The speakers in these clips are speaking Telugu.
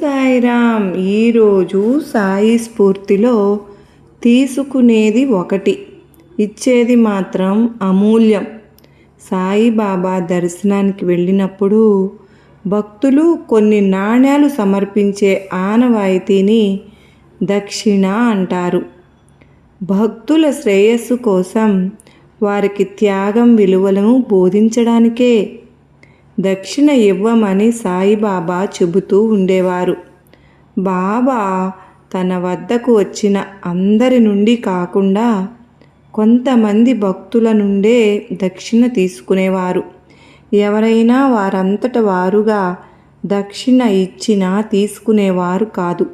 సాయిరామ్ ఈరోజు సాయి స్ఫూర్తిలో తీసుకునేది ఒకటి. ఇచ్చేది మాత్రం అమూల్యం. సాయిబాబా దర్శనానికి వెళ్ళినప్పుడు భక్తులు కొన్ని నాణ్యాలు సమర్పించే ఆనవాయితీని దక్షిణ అంటారు. భక్తుల శ్రేయస్సు కోసం వారికి త్యాగం విలువలను బోధించడానికే దక్షిణ ఇవ్వమని సాయిబాబా చెబుతూ ఉండేవారు. బాబా తన వద్దకు వచ్చిన అందరి నుండి కాకుండా కొంతమంది భక్తుల నుండే దక్షిణ తీసుకునేవారు. ఎవరైనా వారంతట వారుగా దక్షిణ ఇచ్చినా తీసుకునేవారు కాదు.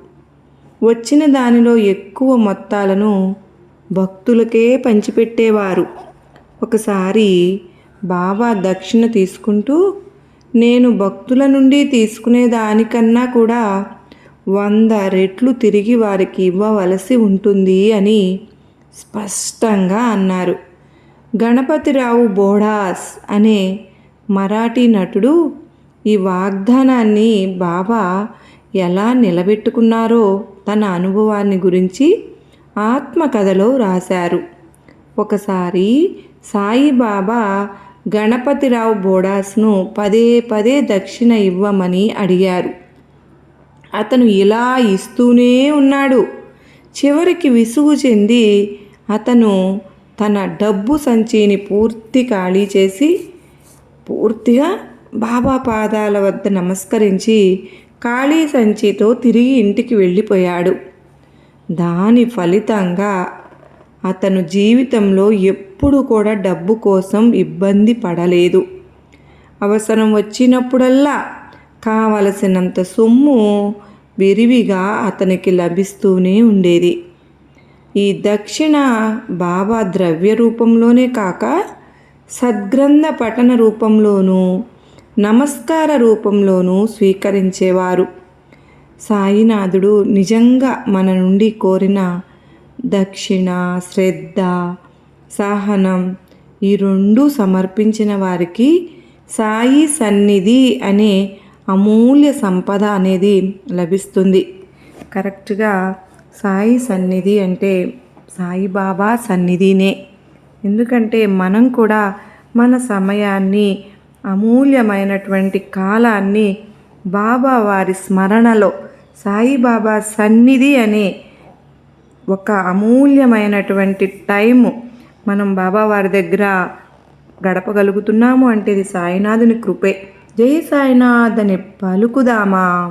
వచ్చిన దానిలో ఎక్కువ మొత్తాలను భక్తులకే పంచిపెట్టేవారు. ఒకసారి బాబా దక్షిణ తీసుకుంటూ నేను భక్తుల నుండి తీసుకునే దానికన్నా కూడా వంద రెట్లు తిరిగి వారికి ఇవ్వవలసి ఉంటుంది అని స్పష్టంగా అన్నారు. గణపతిరావు బోడాస్ అనే మరాఠీ నటుడు ఈ వాగ్దానాన్ని బాబా ఎలా నిలబెట్టుకున్నారో తన అనుభవాన్ని గురించి ఆత్మకథలో రాశారు. ఒకసారి సాయిబాబా గణపతిరావు బోడాస్ను పదే పదే దక్షిణ ఇవ్వమని అడిగారు. అతను ఇలా ఇస్తూనే ఉన్నాడు. చివరికి విసుగు చెంది అతను తన డబ్బు సంచిని పూర్తి ఖాళీ చేసి పూర్తిగా బాబా పాదాల వద్ద నమస్కరించి ఖాళీ సంచితో తిరిగి ఇంటికి వెళ్ళిపోయాడు. దాని ఫలితంగా అతను జీవితంలో ఎప్పుడు కూడా డబ్బు కోసం ఇబ్బంది పడలేదు. అవసరం వచ్చినప్పుడల్లా కావలసినంత సొమ్ము విరివిగా అతనికి లభిస్తూనే ఉండేది. ఈ దక్షిణ బాబా ద్రవ్య రూపంలోనే కాక సద్గ్రంథ పఠన రూపంలోనూ నమస్కార రూపంలోనూ స్వీకరించేవారు. సాయినాథుడు నిజంగా మన నుండి కోరిన దక్షిణ శ్రద్ధ సహనం. ఈ రెండు సమర్పించిన వారికి సాయి సన్నిధి అనే అమూల్య సంపద అనేది లభిస్తుంది. కరెక్ట్గా సాయి సన్నిధి అంటే సాయిబాబా సన్నిధినే. ఎందుకంటే మనం కూడా మన సమయాన్ని అమూల్యమైనటువంటి కాలాన్ని బాబా వారి స్మరణలో సాయిబాబా సన్నిధి అనే ఒక అమూల్యమైనటువంటి టైము మనం బాబా వారి దగ్గర గడపగలుగుతున్నాము అంటే ఇది సాయినాథుని కృపే. జై సాయినాథ్ అని పలుకుదామా?